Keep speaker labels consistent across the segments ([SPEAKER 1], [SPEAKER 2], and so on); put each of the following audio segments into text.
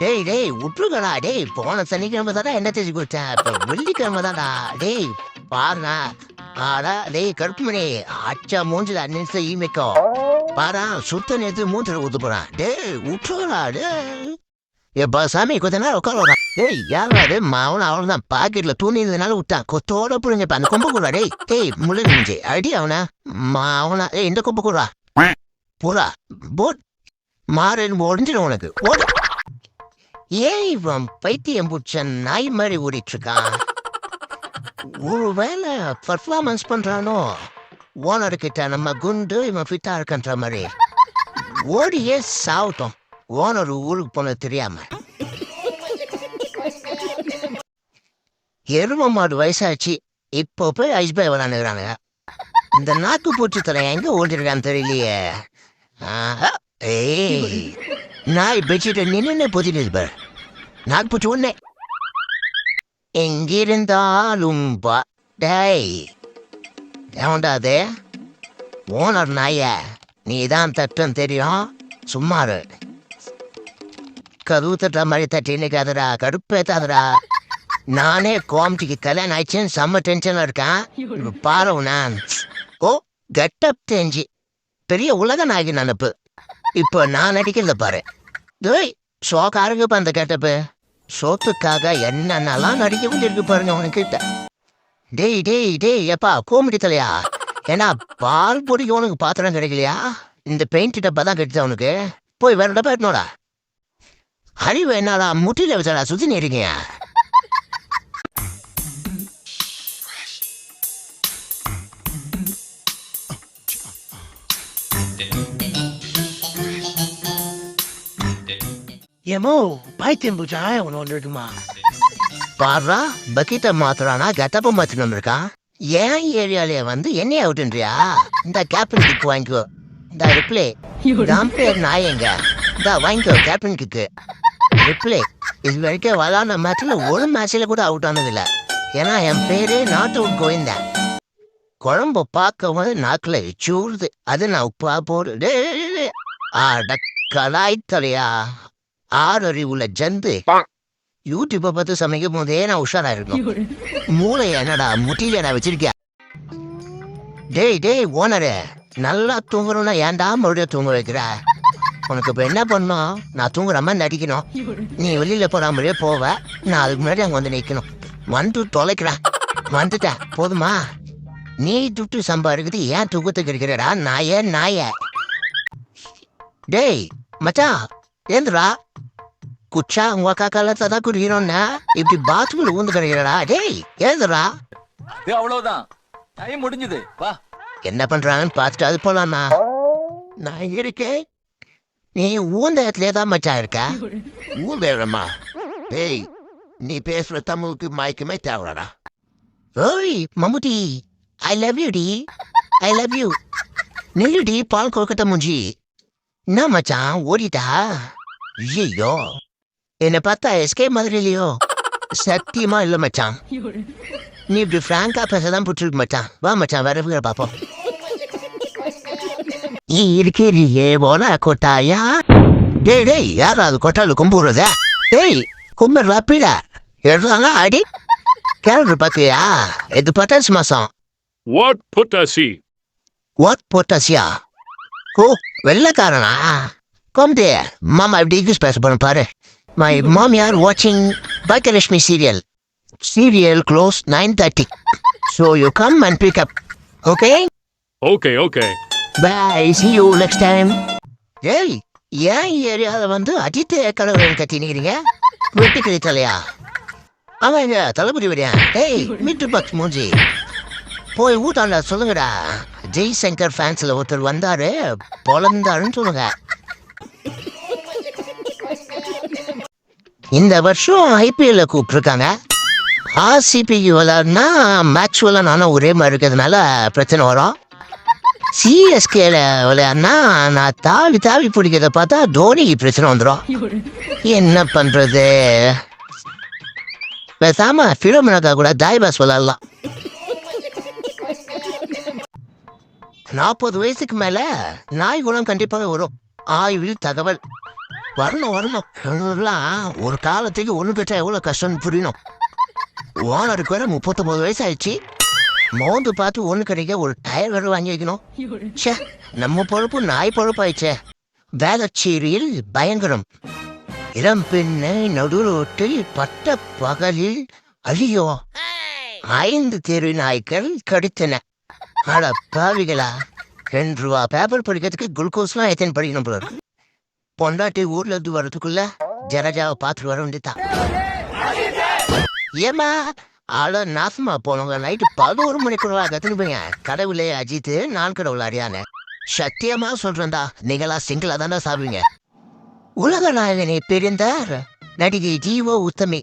[SPEAKER 1] டேய் டேய் விட்டுருக்கடா டேய் போன சனிக்கிழமை தானே என்ன தேதி கொடுத்தேன்? இப்போ வெள்ளிக்கிழமை தான்டா. டேய் பாருண்ணா ஆடா டேய் கருப்புமணி அச்சா மூஞ்சில அன்னிச்சு ஈமிக்கும் பாரா சுத்த நேரத்து மூஞ்சில ஊத்து போறான். டேய் விட்டுருக்கடா டேய். எப்பா சாமி கொஞ்ச நேரம் உட்கார டேய் யாராவது மாவன அவ்வளவுதான் பாக்கெட்ல துணி இருந்ததுனால விட்டான். கொத்தோட புரிஞ்சப்ப அந்த கொம்பு கூட டேய். டேய் முள்ளு நெஞ்சு. அடி அவனா. மாவனா ஏய் இந்த கொம்பு கூட போடா. போட். மாறன் ஒடிஞ்சிடும் உனக்கு. ஓடு. ஏன் இவன் பைத்தியம் பிடிச்ச நாய் மாதிரி ஓடிட்டு இருக்கான் ஒருவேளை பர்ஃபார்மன்ஸ் பண்றானோ? ஓனர் கிட்ட நம்ம குண்டு இவன் ஃபிட்டா இருக்கன்ற மாதிரி. ஓடியே சாவட்டும். ஓனர் ஊருக்கு போனது தெரியாம. எரும மாடு வயசாச்சு. இப்போ போய் ஐஸ் பாய் விளாண்டுக்கிறானுங்க. இந்த நாக்கு பூச்சி தலை எங்க ஓடிருக்கான்னு தெரியலையே. ஏய். நாய் பெட்ஷீட்டை நின்று பொதினது பாரு. நாக் பூச்சி ஒன்னே எங்கிருந்தாலும் பா டேய் ஏன்டா அது? ஓனர் நாய நீ தான் தட்டும் தெரியும். சும்மாரு கதவு தட்டுற மாதிரி தட்டி நிற்காதடா கடுப்பேத்தாதடா நானே கோமட்டிக்கு கல்யாணம் ஆயிடுச்சுன்னு செம்ம டென்ஷன்ல இருக்கேன். இப்போ பாரு நான் ஓ கெட்டப் தெரிஞ்சு. பெரிய உலக நாயகி நினப்பு இப்போ நான் நடிக்கிறத பாரு. டேய் ஷோக்காருங்க இப்போ அந்த கெட்டப்பு. சோத்துக்காக என்னென்னலாம் நடிக்க வேண்டியிருக்கு பாருங்க உனக்கிட்ட. டேய் டேய் டேய் எப்பா கோமடி தலையா? ஏன்னா பால் பொடிக்கு உனக்கு பாத்திரம் கிடைக்கலையா? இந்த பெயிண்ட் டப்பா தான் கிடைச்சா உனக்கு போய் வேற டப்பா எடுனோடா அறிவு என்னடா முட்டியில் வச்சாடா சுத்தி இருக்கீங்க
[SPEAKER 2] ஏமோ பைத்தியம் பூச்சா ஒன்று ஒன்று இருக்குமா
[SPEAKER 1] பாடுறா பக்கெட்டை மாத்துறானா கெட்டப்ப மாத்திட்டு வந்திருக்கான் ஏன் ஏரியாலயே வந்து என்னைய அவுட்டுன்றியா இந்த கேப்டன் கிக் வாங்கிக்கோ இந்த ரிப்ளே தான் பேர் நாயங்க இந்த வாங்கிக்கோ கேப்டன் கிக்கு ரிப்ளே இது வரைக்கும் விளாட்ன மேட்ச்ல ஒரு மேட்ச்ல கூட அவுட் ஆனதில்ல ஏன்னா என் பேரு நாட் அவுட் கோவிந்தன் குழம்பு பார்க்க வந்து நாக்குல சூடுது அது நான் உப்பா போடு. அட கலாய் தலையா ஆறறிவுள்ள ஜந்து. யூடியூப்பை பார்த்து சமைக்கும் போதே நான் உஷாரா இருக்கணும் மூளை என்னடா முட்டியில வச்சிருக்கியா? டேய் டேய் ஓனரு நல்லா தூங்குறோம்னா ஏன்டா மறுபடியும் தூங்க வைக்கிற? உனக்கு இப்போ என்ன பண்ணணும் நான் தூங்குற மாதிரி நடிக்கணும். நீ வெளியில போற மாதிரியே போவ. நான் அதுக்கு முன்னாடி அங்கே வந்து நிற்கணும் வந்து தொலைக்கிறேன் வந்துட்டேன் போதுமா? நீ துட்டு சம்பாதிக்குது ஏன் தூக்கத்துக்கு இருக்கிறடா? நாயே நாய டேய் மச்சான் ஏந்துடா. குச்சா உங்க அக்கா காலத்தை தான் குடிக்கணும்னா இப்படி பாத்ரூம்ல ஊந்து கிடைக்கிறடா டேய் ஏந்துடா
[SPEAKER 3] இது அவ்வளவுதான். டைம் முடிஞ்சது. வா.
[SPEAKER 1] என்ன பண்றாங்கன்னு பார்த்துட்டு அது போலாமா? நான் இருக்கேன். நீ ஊந்த இடத்துலயே தான் மச்சான் இருக்க. ஊந்தேறம்மா டேய் நீ பேசுற தமிழுக்கு மயக்கமே தேவைடா ஓய் மம்முட்டி ஐ லவ் யூ டி. ஐ லவ் யூ நில்லுடி பால் கொல்கட்டை மூஞ்சி. என்ன மச்சான் ஓடிட்டா? ஐயோ என்னை பார்த்தா எஸ்கே மாதிரி இல்லையோ சத்தியமா இல்ல மச்சான். நீ இப்படி ஃப்ராங்கா பேசதான் புட்டிருக்கு மச்சான். வா மச்சான் வேற வீர பாப்போம் நீ இருக்கிறியே போல கொட்டாயா? டேய் டேய் யாரா அது கொட்டால கும்பிடுறத? டேய் கும்பிடுறா பீட எடுறாங்க அடி கேரட் பாத்தியா இது பட்டாசு மாசம்.
[SPEAKER 4] What potassium?
[SPEAKER 1] வாட் பொட்டாசியா ஓ வெள்ளக்காரனா? கோம்தே மாமா இப்படி இங்கிலீஷ் பேச போறேன் பாரு. மை மாமியார் வாட்சிங் Bhagyalakshmi serial serial close nine thirty so you come and pick up okay
[SPEAKER 4] Okay, okay.
[SPEAKER 1] Bye see you next time ஏய் ஏன் ஏரியாவில் வந்து அஜித் கடவுள் கத்தினீங்க வெட்டி கழித்தலையா ஆமாங்க தளபதி வரியா? ஏய் மீட்டு பாக்ஸ் மூஞ்சி. போய் ஊட்டாண்ட சொல்லுங்கடா. ஜெய் சங்கர் ஃபேன்ஸ்ல ஒருத்தர் வந்தாரு பொழந்தாருன்னு சொல்லுங்க. இந்த வருஷம் ஐபிஎல்ல கூப்பிட்டுருக்காங்க. ஆர்சிபிக்கு விளாட்னா மேட்ச் விளாட்னா ஒரே மாதிரி இருக்கிறதுனால பிரச்சனை வரும். சிஎஸ்கேல விளையாடுனா நான் தாவி தாவி பிடிக்கிறத பார்த்தா தோனிக்கு பிரச்சனை வந்துடும் என்ன பண்ணுறது பேசாம ஃபிலோமினாக்கா கூட தாய்பாஸ் விளாட்லாம் நாற்பது வயசுக்கு மேலே நாய் குணம் கண்டிப்பாக வரும். ஆய்வில் தகவல். வரணும் வரணும். எல்லாம் ஒரு காலத்துக்கு ஒன்று பெற்றா எவ்வளோ கஷ்டம்னு புரியணும். ஓனருக்கு வேற முப்பத்தொம்பது வயசு ஆயிடுச்சு மோந்து பார்த்து ஒன்று கிடைக்க ஒரு டயர் வேறு வாங்கி வைக்கணும். ச்சே நம்ம பொழப்பு நாய் பொழப்பாயிடுச்சே. வேதச்சீரியில் பயங்கரம். இளம் பெண்ணை நடுரோட்டில் பட்ட பகலில் அழியோ. ஐந்து தெரு நாய்கள் கடித்தன. அட பாவிகளா. ரெண்டு ரூபா பேப்பர் படிக்கிறதுக்கு குளுக்கோஸ்லாம் எத்தனை படிக்கணும் போல இருக்கு? பொண்டாட்டி ஊர்ல இருந்து வர்றதுக்குள்ள ஜனஜாவை பார்த்துட்டு வர வேண்டியதான் ஏமா ஆள நாசமா போனவங்க நைட்டு பதினோரு மணிக்குள்ள கத்துனுப்பீங்க கடவுளே அஜித் நான் கடவுள் அறியானே சத்தியமா சொல்றேன்டா நீங்களா சிங்கிளா தானே சாப்பிடுவீங்க உலக நாயகனை பிரிந்தார் நடிகை ஜீவோ உத்தமி.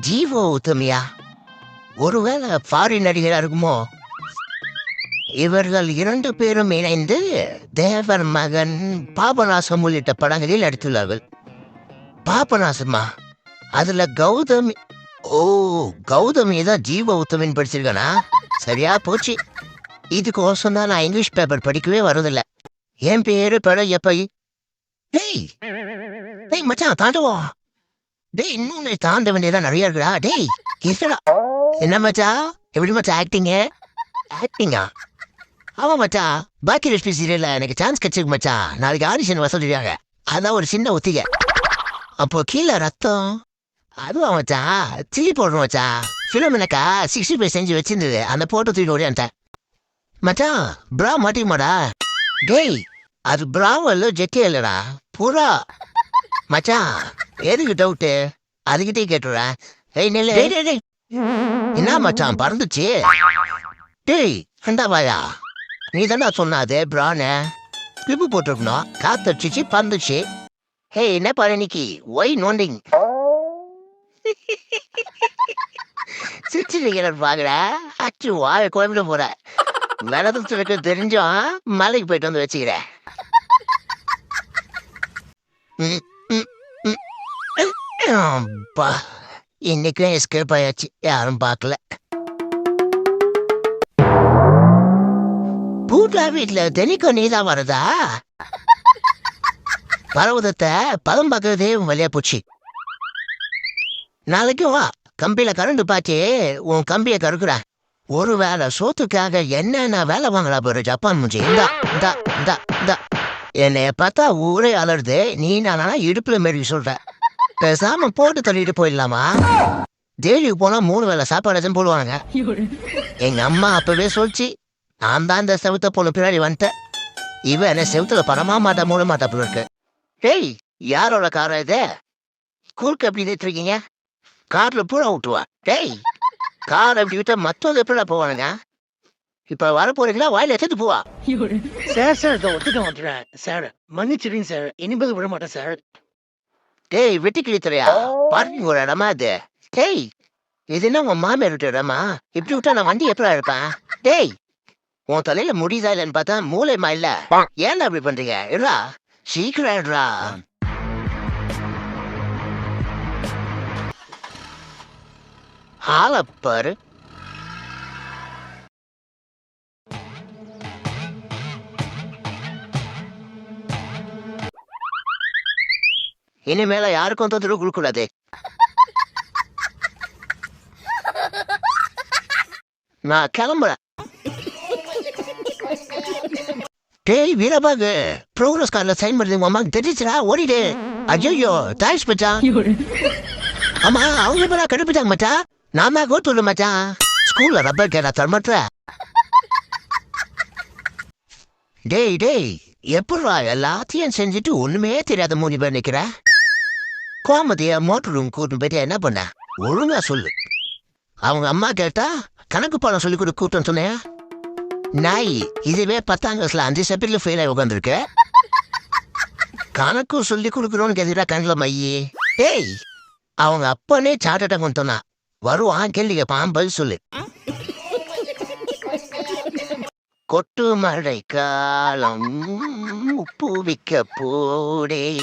[SPEAKER 1] ஜீவோ உத்தமியா? ஒருவேளை ஃபாரின் நடிகரா இருக்குமோ? இவர்கள் இரண்டு பேரும் இணைந்து தேவர் மகன் பாபநாசம் உள்ளிட்ட படங்களில் நடித்துள்ளார்கள். பாபநாசமா அதுல கௌதம் ஓ கௌதமி தான் ஜீவ உத்தமின் படிச்சிருக்கானா? சரியா போச்சு. இதுக்கோசம் தான் நான் இங்கிலீஷ் பேப்பர் படிக்கவே வரதில்ல என் பேரு பழையப்பை. டேய் டேய் மச்சான் தாண்டவா. டேய் இன்னும் நீ தாண்ட வேண்டியதா நிறைய இருக்குடா. டேய் இருக்கடா என்ன மச்சா எப்படி மச்சா ஆக்டிங்க ஆக்டிங்கா ஆமா மச்சா. பாக்கி ரெஸ்பி சீரியல்ல எனக்கு சான்ஸ் கிடைச்சிருக்கு மச்சா. நாளைக்கு ஆடிஷன் வர சொல்லிருக்காங்க. அதான் ஒரு சின்ன ஒத்திகை. அப்போ கீழே ரத்தம். அதுவும் மச்சா? சில்லி போடணும் மச்சா. ஃபிலிம் எனக்கா சிக்ஸ்டி ஃபைவ் செஞ்சு வச்சிருந்தது. அந்த போட்டோ தூக்கி ஓடியான்ட்டேன் மச்சான் ப்ரா மாட்டிக்குமாடா? டேய் அது ப்ராவல்ல ஜெட்டி இல்லடா? புறா. மச்சான் எதுக்கு டவுட்டு அதுகிட்டே கேட்டுறேன். ஏய் டேய். என்ன மச்சான் பறந்துச்சு? டேய் அந்த வாயா. நீ தானே சொன்னாது பிரான. கிளிப்பு போட்டிருக்கணும். காத்தடிச்சிச்சு பந்துச்சு ஹே என்ன பழனிக்கு ஒய் நோண்டிங் சிரிச்சிருக்கிற பாக்குறா. அச்சு வாய கோயம்புல போற. விரதத்துல இருக்க தெரிஞ்சும் மலைக்கு போயிட்டு வந்து வச்சுக்கிறேன் ம், ம், ம். இன்னைக்கும் எஸ்கேப் ஆயாச்சு. யாரும் பார்க்கல. பூட்லா வீட்டுல தினைக்கும் நீதான் வருதா? பர்வதத்தை பதம் பார்க்கறதே வழியா போச்சு. நாளைக்கு வா கம்பியில கரண்ட் பாய்ச்சி உன் கம்பியை கருக்குறேன். ஒரு வேலை சோத்துக்காக என்னென்ன வேலை வாங்கலா போற ஜப்பான் முஞ்சி. இந்தா இந்தா இந்தா இந்தா. என்னைய பார்த்தா ஊரே அலறுது. நீ நானா இடுப்புல மாரி சொல்ற. பேசாம போட்டு தள்ளிட்டு போயிடலாமா? தேடிக்கு போனா மூணு வேளை சாப்பாடு எதுவும் போடுவாங்க எங்க அம்மா அப்பவே சொல்லிச்சு நான் தான் இந்த செவுத்த போல பின்னாடி வந்துட்டேன். இவன் என்ன செவுத்துல படமா மாட்டா மூட மாட்டா போல இருக்கு. டேய் யாரோட காரா இது? ஸ்கூலுக்கு எப்படி நிறுத்தி இருக்கீங்க? கார்ல பூரா விட்டுவா டேய் கார் அப்படி விட்டா மத்தவங்க எப்படிடா போவானுங்க? இப்ப வர போறீங்களா? வாயில எடுத்துட்டு போவா.
[SPEAKER 2] சார் சார் இதோ ஒத்துக்க மாட்டேறேன் சார் மன்னிச்சிடுங்க சார். இனிமேல் விட மாட்டேன் சார்.
[SPEAKER 1] டேய் வெட்டி கிழித்துறையா? பார்க்கிங் ஒரு இடமா இது? டேய் இது என்ன உன் மாமியார் விட்டு இடமா? இப்படி விட்டா நான் வண்டி எப்படா இருப்பேன் டேய் உன் தலையில முடியுதா இல்லைன்னு பார்த்தா மூளைமா இல்ல. ஏன்டா அப்படி பண்றீங்க? இருடா. சீக்கிரம் இருடா ஆளப்பாரு இனிமேல யாருக்கும் தொந்தரவு கொடுக்கூடாது நான் கிளம்புறேன். டேய் வீரபாகு ப்ரோக்ரஸ் கார்டில் சைன் பண்ணுறது உங்க அம்மாக்கு தெரிஞ்சிச்சுடா ஓடிடு. ஐயோ தேங்க்ஸ் மச்சான். ஆமா அவங்க இப்ப கடுப்பிட்டாங்க மச்சான். நான் தான் கோத்து விடு மச்சான். ஸ்கூல்ல ரப்பர் கேட்டா தரமாட்ட டேய் டேய் எப்படா எல்லாத்தையும் செஞ்சுட்டு ஒண்ணுமே தெரியாத மூணு பேர் நிக்கிற? கோமதிய மோட்டர் ரூம் கூட்டு போயிட்டு என்ன பண்ண? ஒழுங்கா சொல்லு. அவங்க அம்மா கேட்டா கணக்கு பாடம் சொல்லி கொடு கூட்டம் சொன்னேன். நாய் இதுவே பத்தாம் கிளாஸ்ல அஞ்சு சப்ஜெக்ட்ல ஃபெயில் ஆகி உட்காந்துருக்கு கணக்கு சொல்லி கொடுக்குறோன்னு கேட்டுட்டா கண்ணில் மையி? ஏய் அவங்க அப்பனே சாட்டட்டை கொண்டு வருவான் கேள்வி கேட்பான் பதில் சொல்லு. கொட்டு மழை காலம் உப்பு போடே.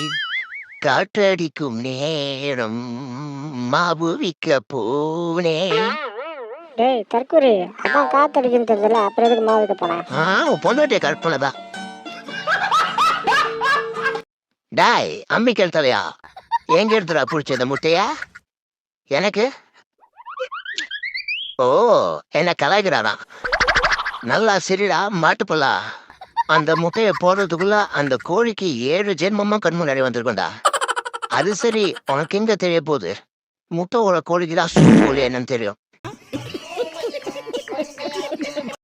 [SPEAKER 1] காற்றடிக்கும் நேரம் மாபுவிக்க போனே.
[SPEAKER 5] டேய் தற்கூரி அதான் காத்தடிக்குன்னு தெரியல அப்புறம் எதுக்கு மாவுக்கு போனேன்
[SPEAKER 1] ஆ உன் பொண்டாட்டிய கற்பனை தான். டாய் அம்மி கேள்தலையா எங்க எடுத்துடா பிடிச்ச இந்த முட்டைய? எனக்கு? ஓ என்ன கலாய்க்கிறானா? நல்லா சரிடா மாட்டுப்பல்லா அந்த முட்டையை போடுறதுக்குள்ள அந்த கோழிக்கு ஏழு ஜென்மமா கண் முன்னாடி வந்திருக்கும்டா. அது சரி உனக்கு எங்க தெரிய போகுது? முட்டையோட கோழிக்கு தான் என்னன்னு தெரியும்.